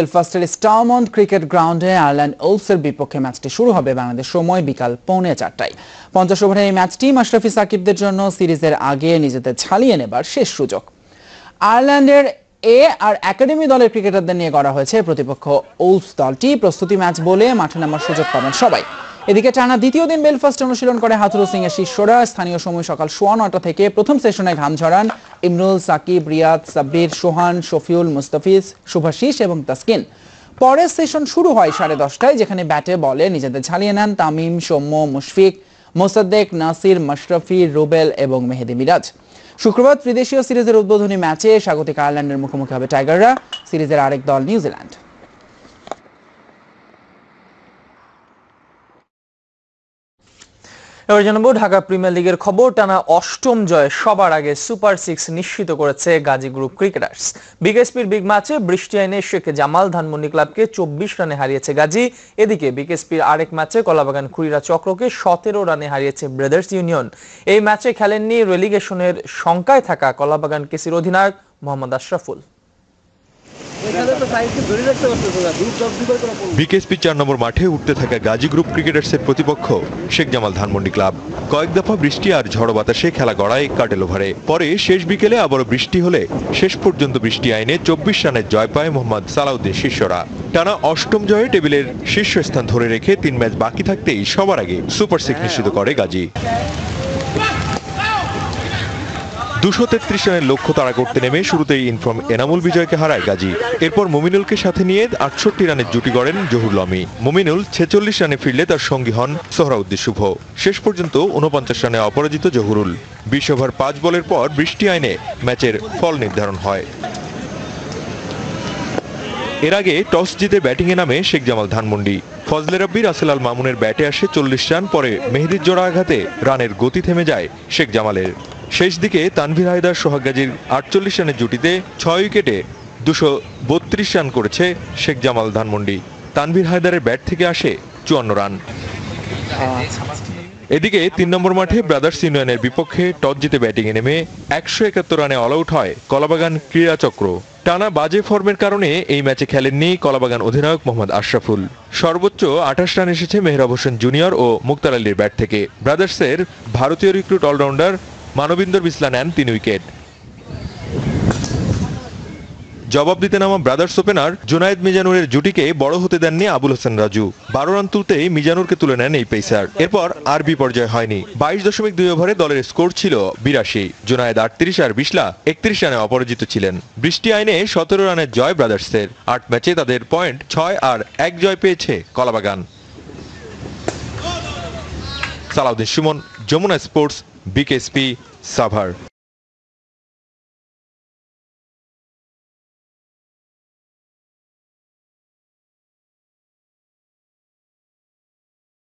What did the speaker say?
বেলফাস্টের স্টারমন্ড cricket গ্রাউন্ডে Ireland ওলসের বিপক্ষে ম্যাচটি শুরু হবে বাংলাদেশ সময় বিকাল পৌনে চারটায়। পঞ্চাশ ওভারের এই ম্যাচটি মাশরাফি সাকিবদের জন্য সিরিজের আগে নিজেদের ছালিয়ে নেবার শেষ সুযোগ। আয়ারল্যান্ডের এ আর একাডেমি দলের ক্রিকেটারদের নিয়ে করা হয়েছে প্রতিপক্ষ ওলস দলটি। প্রস্তুতি ম্যাচ বলে মাঠে নামার সুযোগ পাবেন সবাই। এদিকে টানা দ্বিতীয় দিন বেলফাস্ট অনুশীলন করে হাথুরু সিং এর শিষ্যরা। স্থানীয় সময় সকাল সোয়া নটা থেকে প্রথম সেশনে ঘাম ঝরান ইমরুল, সাকিব, রিয়াদ, সাব্বির, সোহান, শফিউল, মুস্তাফিজ, শুভাশিস এবং তাসকিন। পরের সেশন শুরু হয় সাড়ে দশটায়, যেখানে ব্যাটে বলে নিজেদের ঝালিয়ে নেন তামিম, সৌম্য, মুশফিক, মোসাদ্দেক, নাসির, মাশরাফি, রুবেল এবং মেহেদি মিরাজ। শুক্রবার ত্রিদেশীয় সিরিজের উদ্বোধনী ম্যাচে স্বাগতিক আয়ারল্যান্ডের মুখোমুখি হবে টাইগাররা। সিরিজের আরেক দল নিউজিল্যান্ড। এবার জানাব, ঢাকা প্রিমিয়ার লিগের খবর, টানা অষ্টম জয়ে সবার আগে সুপার সিক্স নিশ্চিত করেছে গাজী গ্রুপ ক্রিকেটার্স। বিকেএসপির বিগ ম্যাচে বৃষ্টি আইনে শেখ জামাল ধানমন্ডি ক্লাবকে চব্বিশ রানে হারিয়েছে গাজী। এদিকে বিকেএসপির আরেক ম্যাচে কলাবাগান খুইরা চক্রকে সতেরো রানে হারিয়েছে ব্রাদার্স ইউনিয়ন এই ম্যাচে খেলেননি রেলিগেশনের শঙ্কায় থাকা কলাবাগান কেসির অধিনায়ক মোহাম্মদ আশরাফুল। বিকেএসপি চার নম্বর মাঠে উঠতে থাকা গাজী গ্রুপ ক্রিকেটার্সের প্রতিপক্ষ শেখ জামাল ধানমন্ডি ক্লাব। কয়েক দফা বৃষ্টি আর ঝড় বাতাসে খেলা গড়ায় কাটেল ওভারে। পরে শেষ বিকেলে আবারও বৃষ্টি হলে শেষ পর্যন্ত বৃষ্টি আইনে চব্বিশ রানের জয় পায় মোহাম্মদ সালাউদ্দিন শিষ্যরা। টানা অষ্টম জয়ে টেবিলের শীর্ষস্থান ধরে রেখে তিন ম্যাচ বাকি থাকতেই সবার আগে সুপার সিক্স নিশ্চিত করে গাজী। দুশো তেত্রিশ রানের লক্ষ্য তাড়া করতে নেমে শুরুতেই ইনফর্ম এনামুল বিজয়কে হারায় গাজী। এরপর মুমিনুলকে সাথে নিয়ে আটষট্টি রানের জুটি গড়েন জহুরুল আমি মুমিনুল ছেচল্লিশ রানে ফিরলে তার সঙ্গী হন সোহরাউদ্দিন শুভ। শেষ পর্যন্ত উনপঞ্চাশ রানে অপরাজিত জহুরুল। বিশ ওভার পাঁচ বলের পর বৃষ্টি আইনে ম্যাচের ফল নির্ধারণ হয়। এর আগে টস জিতে ব্যাটিংয়ে নামে শেখ জামাল ধানমন্ডি। ফজলে রব্বি, রাসেল আল মামুনের ব্যাটে আসে চল্লিশ রান, পরে মেহেদির জোড়া আঘাতে রানের গতি থেমে যায় শেখ জামালের। শেষ দিকে তানভীর হায়দার সোহাগ গাজীর আটচল্লিশ রানের জুটিতে ছয় উইকেটে দুশো বত্রিশ রান করেছে শেখ জামাল ধানমন্ডি। তানভীর হায়দারের ব্যাট থেকে আসে চুয়ান্ন রান। এদিকে তিন নম্বর মাঠে ব্রাদার্স ইউনিয়নের বিপক্ষে টস জিতে ব্যাটিংয়ে নেমে একশো একাত্তর রানে অল আউট হয় কলাবাগান ক্রীড়া চক্র। টানা বাজে ফর্মের কারণে এই ম্যাচে খেলেননি কলাবাগান অধিনায়ক মোহাম্মদ আশরাফুল। সর্বোচ্চ আঠাশ রান এসেছে মেহরাব হোসেন জুনিয়র ও মুক্তার আলীর ব্যাট থেকে। ব্রাদার্সের ভারতীয় রিক্রুট অলরাউন্ডার মানবিন্দর বিসলা নেন তিন উইকেট। জবাব দিতে নামা ব্রাদার্স ওপেনার জুনায়েদ মিজানুরের জুটিকে বড় হতে দেননি আবুল হোসেন রাজু। বারো রান তুলতেই মিজানুরকে তুলে নেন এই পেসার। এরপর আর বিপর্যয় হয়নি। বাইশ দশমিক দুই ওভারে দলের স্কোর ছিল বিরাশি। জুনায়েদ আটত্রিশ আর বিশলা একত্রিশ রানে অপরাজিত ছিলেন। বৃষ্টি আইনে সতেরো রানের জয় ব্রাদার্সের। আট ম্যাচে তাদের পয়েন্ট ছয় আর এক জয় পেয়েছে কলাবাগান। Salauddin Sumon, Jamuna sports BKSP Savar.